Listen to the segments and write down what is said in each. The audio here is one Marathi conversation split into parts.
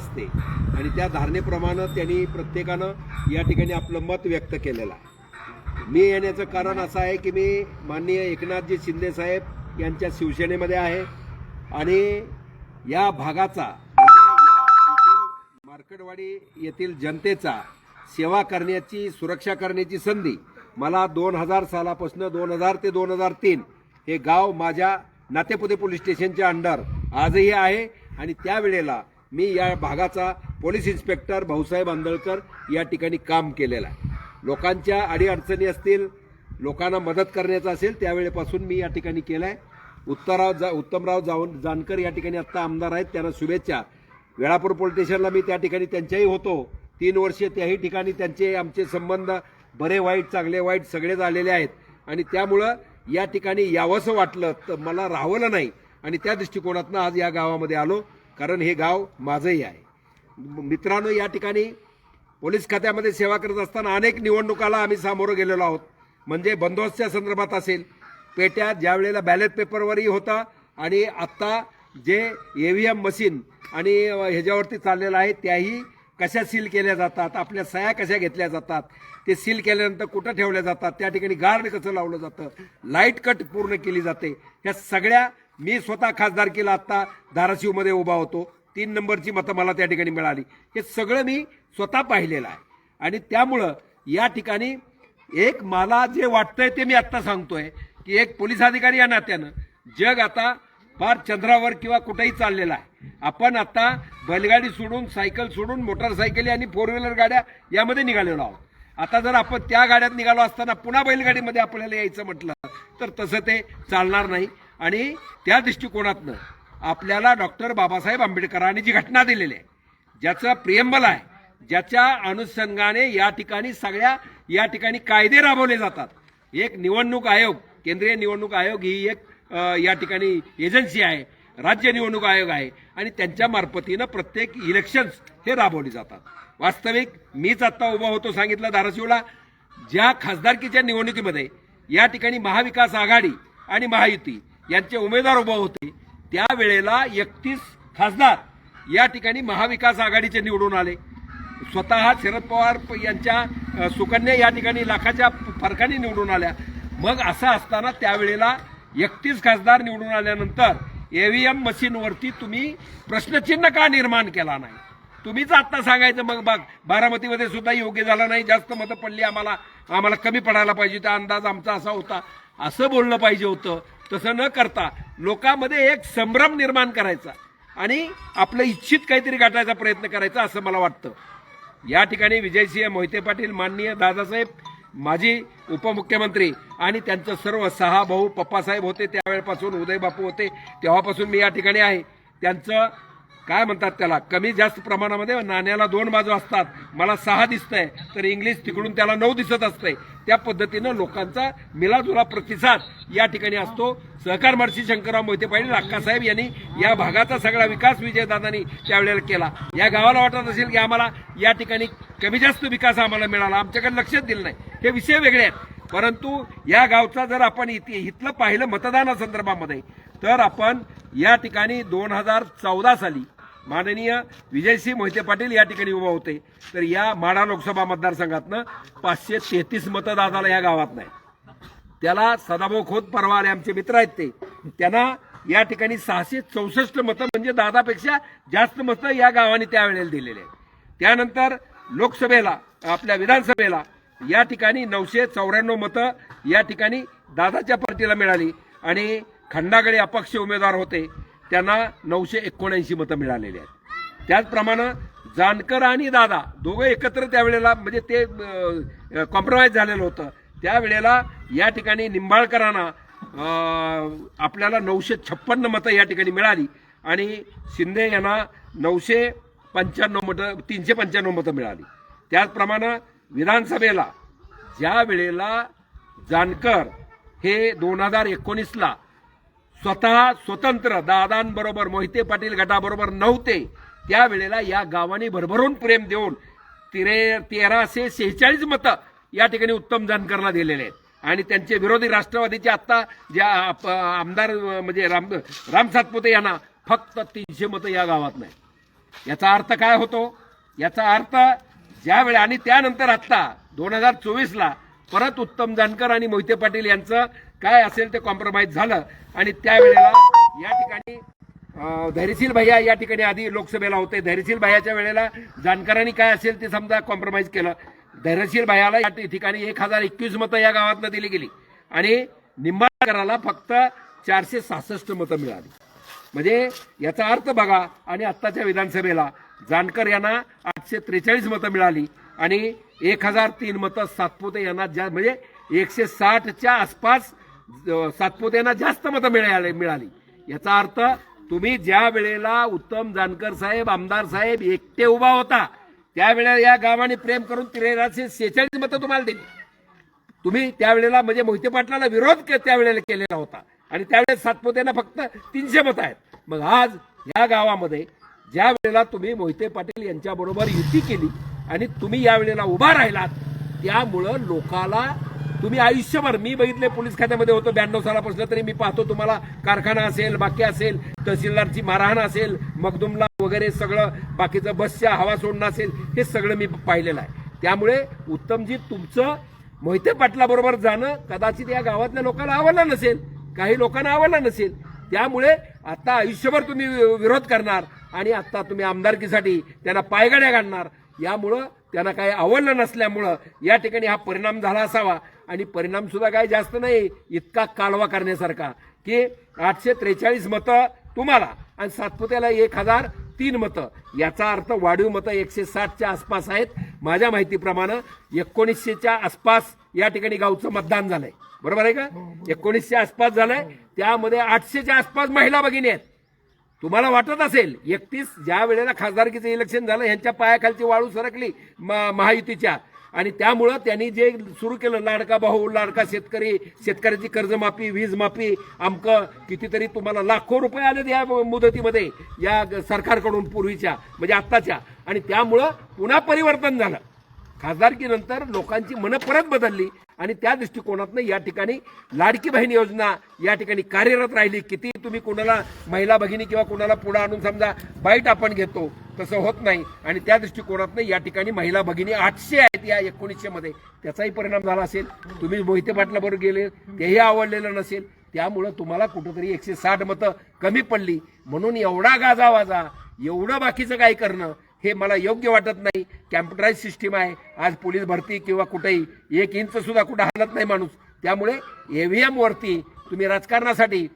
असते. आणि त्या धारणेप्रमाणे त्यांनी प्रत्येकानं या ठिकाणी आपलं मत व्यक्त केलेलं आहे. मी येण्याचं कारण असं आहे की मी माननीय एकनाथजी शिंदे साहेब यांच्या शिवसेनेमध्ये आहे. आणि या भागाचा म्हणजे मार्केटवाडी मार्कडवाडी येथील जनतेचा सेवा करण्याची सुरक्षा करण्याची संधी मला दोन हजार सालापासून दोन हजार ते दोन हजार तीन हे गाव माझ्या नातेपुते पोलीस स्टेशनच्या अंडर आजही आहे. आणि त्यावेळेला मी या भागाचा पोलीस इन्स्पेक्टर भाऊसाहेब आंदळकर या ठिकाणी काम केलेलं आहे. लोकांच्या अडीअडचणी असतील लोकांना मदत करण्याचं असेल त्यावेळेपासून मी या ठिकाणी केलं आहे उत्तराव जा उत्तमराव जाऊन जानकर या ठिकाणी आत्ता आमदार आहेत त्यांना शुभेच्छा. वेळापूर पोलीस स्टेशनला मी त्या ठिकाणी त्यांच्याही होतो. तीन वर्षे त्याही ठिकाणी त्यांचे आमचे संबंध बरे वाईट चांगले वाईट सगळे झालेले आहेत. आणि त्यामुळं या ठिकाणी यावंसं वाटलं तर मला राहवलं नाही. आणि त्या दृष्टिकोनातनं आज या गावामध्ये आलो. कारण हे गाव माझंही आहे. मित्रांनो या ठिकाणी पोलीस खात्यामध्ये सेवा करत असताना अनेक निवडणुकाला आम्ही सामोरं गेलेलो आहोत. म्हणजे बंदोबस्तच्या संदर्भात असेल पेट्या ज्या वेळेला बॅलेट पेपरवरही होता आणि आत्ता जे ए व्ही एम मशीन आणि ह्याच्यावरती चाललेलं आहे त्याही कशा सील केल्या जातात आपल्या सह्या कशा घेतल्या जातात ते सील केल्यानंतर कुठं ठेवल्या जातात त्या ठिकाणी गार्ड कसं लावलं जातं लाइट कट पूर्ण केली जाते. ह्या सगळ्या मी स्वतः खासदारकीला आत्ता धाराशिवमध्ये उभा होतो. तीन नंबरची मतं मला त्या ठिकाणी मिळाली. हे सगळं मी स्वतः पाहिलेलं आहे. आणि त्यामुळं या ठिकाणी एक मला जे वाटतंय ते मी आत्ता सांगतोय की एक पोलीस अधिकारी या नात्यानं जग आता फार चंद्रावर किंवा कुठेही चाललेलं आहे. आपण आता बैलगाडी सोडून सायकल सोडून मोटरसायकली आणि फोर व्हीलर गाड्या यामध्ये निघालेलो आहोत. आता जर आपण त्या गाड्यात निघालो असताना पुन्हा बैलगाडीमध्ये आपल्याला यायचं म्हटलं तर तसं ते चालणार नाही. आणि त्या दृष्टिकोनातनं आपल्याला डॉक्टर बाबासाहेब आंबेडकरांनी जी घटना दिलेली आहे ज्याचं प्रियंबल आहे ज्याच्या अनुषंगाने या ठिकाणी सगळ्या या ठिकाणी कायदे राबवले जातात. एक निवडणूक आयोग केंद्रीय निवडणूक आयोग ही एक या ठिकाणी एजन्सी आहे राज्य निवडणूक आयोग आहे आणि त्यांच्या मार्फतीनं प्रत्येक इलेक्शन्स हे राबवली जातात. वास्तविक मीच आत्ता उभा होतो सांगितलं धाराशिवला. ज्या खासदारकीच्या निवडणुकीमध्ये या ठिकाणी महाविकास आघाडी आणि महायुती यांचे उमेदवार उभे होते. त्यावेळेला एकतीस खासदार या ठिकाणी महाविकास आघाडीचे निवडून आले. स्वतः शरद पवार यांच्या सुकन्या या ठिकाणी लाखाच्या फरकाने निवडून आल्या. मग असं असताना त्यावेळेला एकतीस खासदार निवडून आल्यानंतर ईव्हीएम मशीनवरती तुम्ही प्रश्नचिन्ह का निर्माण केला नाही? तुम्हीच आत्ता सांगायचं मग बघ बारामतीमध्ये सुद्धा योग्य झालं नाही जास्त मतं पडली आम्हाला आम्हाला कमी पडायला पाहिजे त्या अंदाज आमचा असा होता. असं बोललं पाहिजे होतं. तसं न करता लोकांमध्ये एक संभ्रम निर्माण करायचा आणि आपलं इच्छित काहीतरी गाठायचा प्रयत्न करायचा असं मला वाटतं. या ठिकाणी विजयसिंह मोहिते पाटील माननीय दादासाहेब माजी उपमुख्यमंत्री आणि त्यांचं सर्व सहा भाऊ पप्पासाहेब होते त्यावेळेपासून उदयबापू होते तेव्हापासून मी या ठिकाणी आहे. त्यांचं काय म्हणतात त्याला कमी जास्त प्रमाणामध्ये नाण्याला दोन बाजू असतात. मला सहा दिसतंय तर इंग्लिश तिकडून त्याला नऊ दिसत असतंय. त्या पद्धतीनं लोकांचा मिलाजुला प्रतिसाद या ठिकाणी असतो. सहकार मर्षी शंकरराव मोहिते पाटील अक्कासाहेब यांनी या भागाचा सगळा विकास विजयदादांनी त्यावेळेला केला. या गावाला वाटत असेल की आम्हाला या ठिकाणी कमी जास्त विकास आम्हाला मिळाला. आमच्याकडे लक्षच दिलं नाही. हे विषय वेगळे आहेत. परंतु या गावचा जर आपण इथे इथलं पाहिलं मतदानासंदर्भामध्ये तर आपण या ठिकाणी दोन हजार चौदा साली माननीय विजयसिंह मोहिते पाटील या ठिकाणी उभा होते. तर या माढा लोकसभा मतदारसंघातनं पाचशे तेहतीस मतदाताला या गावात नाही. त्याला सदाभाऊ खोत परवा आले आमचे मित्र आहेत ते. त्यांना या ठिकाणी सहाशे चौसष्ट मतं म्हणजे दादापेक्षा जास्त मतं या गावाने त्यावेळेला दिलेले आहेत. त्यानंतर लोकसभेला आपल्या विधानसभेला या ठिकाणी नऊशे चौऱ्याण्णव मतं या ठिकाणी दादाच्या पार्टीला मिळाली आणि खंडागडे अपक्ष उमेदवार होते. त्यांना नऊशे एकोणऐंशी मतं मिळालेली आहेत. त्याचप्रमाणे जानकर आणि दादा दोघं एकत्र त्यावेळेला म्हणजे ते कॉम्प्रोमाइज झालेलं होतं. त्यावेळेला या ठिकाणी निंबाळकरांना आपल्याला नऊशे छप्पन्न मतं या ठिकाणी मिळाली आणि शिंदे यांना नऊशे पंच्याण्णव मतं तीनशे पंच्याण्णव मतं मिळाली. त्याचप्रमाणे विधानसभेला ज्या वेळेला जानकर हे दोन हजार एकोणीसला स्वतः स्वतंत्र दादांबरोबर मोहिते पाटील गटाबरोबर नव्हते. त्यावेळेला या गावाने भरभरून प्रेम देऊन तिरे तेराशे शेहेचाळीस मतं या ठिकाणी उत्तम जानकरला दिलेले आहेत. आणि त्यांचे विरोधी राष्ट्रवादीचे आत्ता ज्या आमदार म्हणजे राम राम सातपुते यांना फक्त तीनशे मतं या गावात नाही. याचा अर्थ काय होतो? याचा अर्थ ज्यावेळी आणि त्यानंतर आत्ता दोन हजार चोवीसला परत उत्तम जानकर आणि मोहिते पाटील यांचं काय असेल ते कॉम्प्रोमाइज झालं. आणि त्यावेळेला या ठिकाणी धैर्यशील भैया या ठिकाणी आधी लोकसभेला होते. धैर्यशील भैयाच्या वेळेला जानकरांनी काय असेल ते समजा कॉम्प्रोमाइज केलं. धैर्यशील भैयाला या ठिकाणी एक हजार एकवीस मतं या गावातनं दिली गेली. आणि निंबाळकराला फक्त चारशे सहासष्ट मतं मिळाली. म्हणजे याचा अर्थ बघा आणि आत्ताच्या विधानसभेला जानकर यांना आठशे त्रेचाळीस मतं मिळाली. आणि एक हजार तीन मतं सातपुते यांना जा म्हणजे एकशे साठच्या आसपास सातपुते यांना जास्त मतं मिळाले मिळाली. याचा अर्थ तुम्ही ज्या वेळेला उत्तम जानकर साहेब आमदार साहेब एकटे उभा होता त्यावेळेला या गावाने प्रेम करून त्रेराशे सेहेचाळीस मतं तुम्हाला दिली. तुम्ही त्यावेळेला म्हणजे मोहिते पाटलाला विरोध के- त्यावेळेला केलेला होता. आणि त्यावेळेस सातपुतेना फक्त तीनशे मतं आहेत. मग आज या गावामध्ये ज्या वेळेला तुम्ही मोहिते पाटील यांच्याबरोबर युती केली आणि तुम्ही या वेळेला उभा राहिलात त्यामुळं लोकाला तुम्ही आयुष्यभर मी बघितले पोलीस खात्यामध्ये होतो ब्याण्णव सालापासून तरी मी पाहतो तुम्हाला कारखाना असेल बाकी असेल तहसीलदारची मारहाण असेल मगदुमला वगैरे सगळं बाकीचं बसच्या हवा सोडणं असेल हे सगळं मी पाहिलेलं आहे. त्यामुळे उत्तमजी तुमचं मोहिते पाटलाबरोबर जाणं कदाचित या गावातल्या लोकांना आवडलं नसेल काही लोकांना आवडलं नसेल. त्यामुळे आता आयुष्यभर तुम्ही विरोध करणार आणि आता तुम्ही आमदारकीसाठी त्यांना पायगड्या घालणार. यामुळं त्यांना काही आवडलं नसल्यामुळं या ठिकाणी हा परिणाम झाला असावा. आणि परिणाम सुद्धा काही जास्त नाही इतका कालवा करण्यासारखा. की आठशे त्रेचाळीस मतं तुम्हाला आणि सातपुत्याला एक हजार तीन मतं. याचा अर्थ वाढीव मतं एकशे साठच्या आसपास आहेत. माझ्या माहितीप्रमाणे एकोणीसशेच्या आसपास या ठिकाणी गावचं मतदान झालंय. बरोबर आहे का? एकोणीसशे आसपास झालंय. त्यामध्ये आठशेच्या आसपास महिला भगिनी आहेत. तुम्हाला वाटत असेल एकतीस ज्या वेळेला खासदारकीचं इलेक्शन झालं ह्यांच्या पायाखालची वाळू सरकली म- महायुतीच्या. आणि त्यामुळं त्यांनी जे सुरू केलं लाडका भाऊ लाडका शेतकरी शेतकऱ्याची कर्जमाफी वीज माफी कितीतरी तुम्हाला लाखो रुपये आले या मुदतीमध्ये या सरकारकडून पूर्वीच्या म्हणजे आत्ताच्या. आणि त्यामुळं पुन्हा परिवर्तन झालं. खासदारकीनंतर लोकांची मनं परत बदलली आणि त्या दृष्टिकोनातनं या ठिकाणी लाडकी बहीण योजना या ठिकाणी कार्यरत राहिली. किती तुम्ही कोणाला महिला भगिनी किंवा कोणाला पुढे आणून समजा बाईट आपण घेतो तसं होत नाही. आणि त्या दृष्टिकोनातनं या ठिकाणी महिला भगिनी आठशे आहेत या एकोणीसशे मध्ये. त्याचाही परिणाम झाला असेल. तुम्ही मोहिते पाटलाबरोबर गेले तेही आवडलेलं नसेल. त्यामुळं तुम्हाला कुठंतरी एकशे साठ मतं कमी पडली. म्हणून एवढा गाजावाजा एवढं बाकीचं काय करणं हे मला योग्य वाटत नाही. कॅम्प्युटराईज सिस्टीम आहे. आज पोलीस भरती किंवा कुठेही एक इंच सुद्धा कुठं हलत नाही माणूस. त्यामुळे ईव्हीएम वरती तुम्ही राजकारणासाठी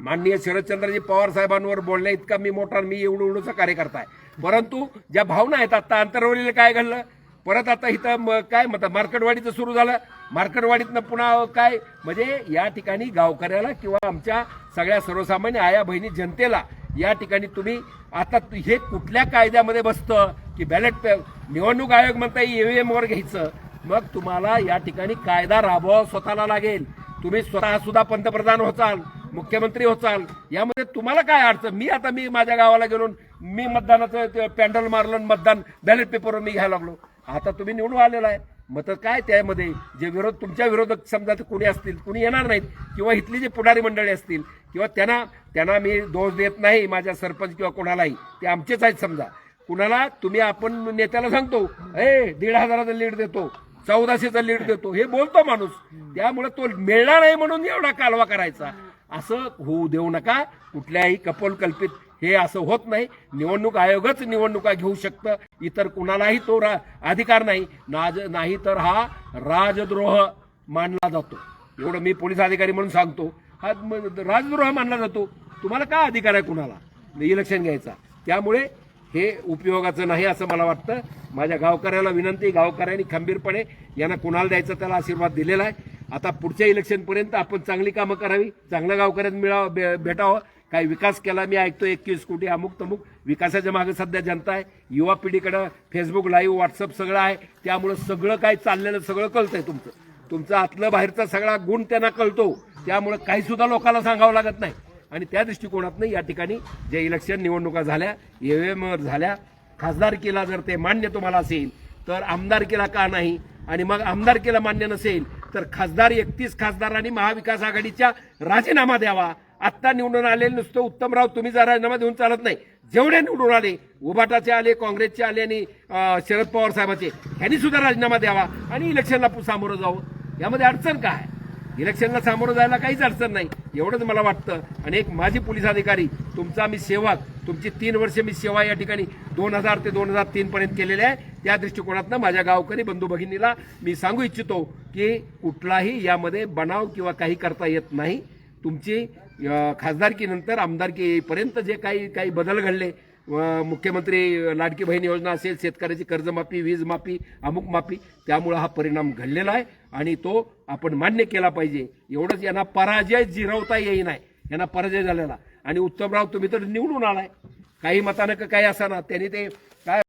माननीय शरदचंद्रजी पवार साहेबांवर बोलण्या इतका मी मोठा मी एवढं एवढंच कार्यकर्ता आहे. परंतु ज्या भावना आहेत आता आंतरवलीला काय घडलं? परत आता इथं म- काय म्हणतात मार्केटवाडीचं सुरू झालं. मार्केटवाडीतनं पुन्हा काय? म्हणजे या ठिकाणी गावकऱ्याला किंवा आमच्या सगळ्या सर्वसामान्य आया बहिणी जनतेला या ठिकाणी तुम्ही आता हे कुठल्या कायद्यामध्ये बसतं की बॅलेट पे- निवडणूक आयोग म्हणता ईव्हीएमवर घ्यायचं. मग तुम्हाला या ठिकाणी कायदा राबवावा स्वतःला लागेल. तुम्ही स्वतः सुद्धा पंतप्रधान होचाल मुख्यमंत्री होचाल. यामध्ये तुम्हाला काय अडचण? मी आता मी माझ्या गावाला गेलो मी मतदानाचं ते पॅन्डल मारलं आणि मतदान बॅलेट पेपरवर मी घ्यायला लागलो. आता तुम्ही निवडून आलेला आहे. मतं तर काय त्यामध्ये? जे विरोध तुमच्या विरोधक समजा ते कुणी असतील कुणी येणार नाहीत किंवा इथली जे पुढारी मंडळी असतील किंवा त्यांना त्यांना मी दोष देत नाही माझ्या सरपंच किंवा कोणालाही ते आमचेच आहेत समजा. कुणाला तुम्ही आपण नेत्याला सांगतो ए दीड हजाराचा लीड देतो चौदाशेचा लीड देतो हे बोलतो माणूस. त्यामुळे तो मिळणार नाही म्हणून एवढा कालवा करायचा. असं होऊ देऊ नका. कुठल्याही कपोलकल्पित हे असं होत नाही. निवडणूक आयोगच निवडणुका घेऊ शकतं. इतर कुणालाही तो रा- अधिकार नाही. नाज नाही तर हा राजद्रोह मानला जातो. एवढं मी पोलीस अधिकारी म्हणून सांगतो. हा राजद्रोह मानला जातो. तुम्हाला काय अधिकार आहे कुणाला? इलेक्शन घ्यायचा. त्यामुळे हे उपयोगाचं नाही असं मला वाटतं. माझ्या गावकऱ्याला विनंती गावकऱ्यांनी खंबीरपणे यांना कुणाला द्यायचा त्याला आशीर्वाद दिलेला आहे. आता पुढच्या इलेक्शनपर्यंत आपण चांगली कामं करावी. चांगल्या गावकऱ्यांना मिळावं भेटावं. काही विकास केला मी ऐकतो एकवीस कोटी अमुक तमुक. विकासाच्या मागे सध्या जनता आहे. युवा पिढीकडं फेसबुक लाईव्ह व्हॉट्सअप सगळं आहे. त्यामुळं सगळं काय चाललेलं सगळं कळतंय तुमचं. तुमचं आतलं बाहेरचा सगळा गुण त्यांना कळतो. त्यामुळं काही सुद्धा लोकांना सांगावं लागत नाही. आणि त्या दृष्टिकोनातनं या ठिकाणी जे इलेक्शन निवडणुका झाल्या ईव्हीएम झाल्या खासदारकीला जर ते मान्य तुम्हाला असेल तर आमदारकीला का नाही? आणि मग आमदारकीला मान्य नसेल तर खासदार एकतीस खासदारांनी महाविकास आघाडीच्या राजीनामा द्यावा. आत्ता निवडून आले नुसतं उत्तमराव तुम्ही जर राजीनामा देऊन चालत नाही. जेवढे निवडून आले उभाटाचे आले काँग्रेसचे आले आणि शरद पवार साहेबाचे ह्यांनी सुद्धा राजीनामा द्यावा आणि इलेक्शनला सामोरं जावं. यामध्ये अडचण काय? इलेक्शनला सामोरं जायला काहीच अडचण नाही. एवढंच मला वाटतं. आणि एक माजी पोलीस अधिकारी तुमचा मी सेवक तुमची तीन वर्ष मी सेवा या ठिकाणी दोन हजार ते दोन हजार तीन पर्यंत केलेली आहे. त्या दृष्टिकोनातनं माझ्या गावकरी बंधू भगिनीला मी सांगू इच्छितो की कुठलाही यामध्ये बनाव किंवा काही करता येत नाही. तुमची खासदारकीनंतर आमदारकी येईपर्यंत जे काही काही बदल घडले मुख्यमंत्री लाडकी बहीण योजना असेल शेतकऱ्याची कर्जमाफी वीज माफी अमुक माफी त्यामुळं हा परिणाम घडलेला आहे आणि तो आपण मान्य केला पाहिजे. एवढंच यांना पराजय जिरवता येईनाय यांना पराजय झालेला आणि उत्तमराव तुम्ही तर निवडून आलाय. काही मतानं का काही असा ना त्यांनी ते काय